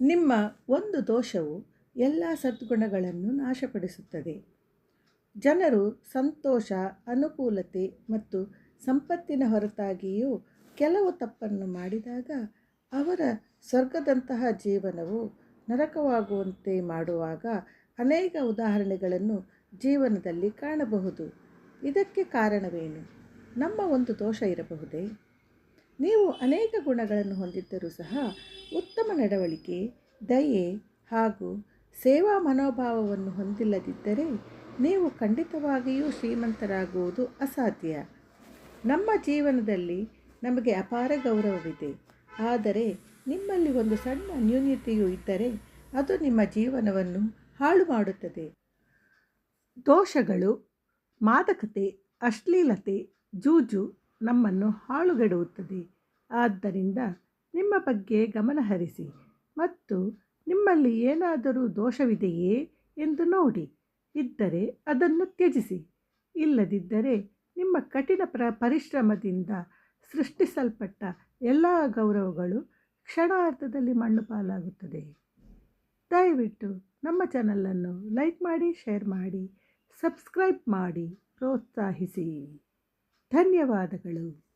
ನಿಮ್ಮ ಒಂದು ದೋಷವು ಎಲ್ಲ ಸದ್ಗುಣಗಳನ್ನು ನಾಶಪಡಿಸುತ್ತದೆ. ಜನರು ಸಂತೋಷ, ಅನುಕೂಲತೆ ಮತ್ತು ಸಂಪತ್ತಿನ ಹೊರತಾಗಿಯೂ ಕೆಲವು ತಪ್ಪನ್ನು ಮಾಡಿದಾಗ ಅವರ ಸ್ವರ್ಗದಂತಹ ಜೀವನವು ನರಕವಾಗುವಂತೆ ಮಾಡುವಾಗ ಅನೇಕ ಉದಾಹರಣೆಗಳನ್ನು ಜೀವನದಲ್ಲಿ ಕಾಣಬಹುದು. ಇದಕ್ಕೆ ಕಾರಣವೇನು? ನಮ್ಮ ಒಂದು ದೋಷ ಇರಬಹುದೇ? ನೀವು ಅನೇಕ ಗುಣಗಳನ್ನು ಹೊಂದಿದ್ದರೂ ಸಹ ಉತ್ತಮ ನಡವಳಿಕೆ, ದಯೆ ಹಾಗೂ ಸೇವಾ ಮನೋಭಾವವನ್ನು ಹೊಂದಿಲ್ಲದಿದ್ದರೆ ನೀವು ಖಂಡಿತವಾಗಿಯೂ ಶ್ರೀಮಂತರಾಗುವುದು ಅಸಾಧ್ಯ. ನಮ್ಮ ಜೀವನದಲ್ಲಿ ನಮಗೆ ಅಪಾರ ಗೌರವವಿದೆ. ಆದರೆ ನಿಮ್ಮಲ್ಲಿ ಒಂದು ಸಣ್ಣ ನ್ಯೂನ್ಯತೆಯು ಇದ್ದರೆ ಅದು ನಿಮ್ಮ ಜೀವನವನ್ನು ಹಾಳು ಮಾಡುತ್ತದೆ. ದೋಷಗಳು, ಮಾದಕತೆ, ಅಶ್ಲೀಲತೆ, ಜೂಜು ನಮ್ಮನ್ನು ಹಾಳುಗೆಡುತ್ತದೆ. ಆದ್ದರಿಂದ ನಿಮ್ಮ ಬಗ್ಗೆ ಗಮನಹರಿಸಿ ಮತ್ತು ನಿಮ್ಮಲ್ಲಿ ಏನಾದರೂ ದೋಷವಿದೆಯೇ ಎಂದು ನೋಡಿ. ಇದ್ದರೆ ಅದನ್ನು ತ್ಯಜಿಸಿ. ಇಲ್ಲದಿದ್ದರೆ ನಿಮ್ಮ ಕಠಿಣ ಪ್ರ, ಪರಿಶ್ರಮದಿಂದ ಸೃಷ್ಟಿಸಲ್ಪಟ್ಟ ಎಲ್ಲ ಗೌರವಗಳು ಕ್ಷಣಾರ್ಧದಲ್ಲಿ ಮಣ್ಣು ಪಾಲಾಗುತ್ತದೆ. ದಯವಿಟ್ಟು ನಮ್ಮ ಚಾನಲನ್ನು ಲೈಕ್ ಮಾಡಿ, ಶೇರ್ ಮಾಡಿ, ಸಬ್ಸ್ಕ್ರೈಬ್ ಮಾಡಿ, ಪ್ರೋತ್ಸಾಹಿಸಿ. ಧನ್ಯವಾದಗಳು.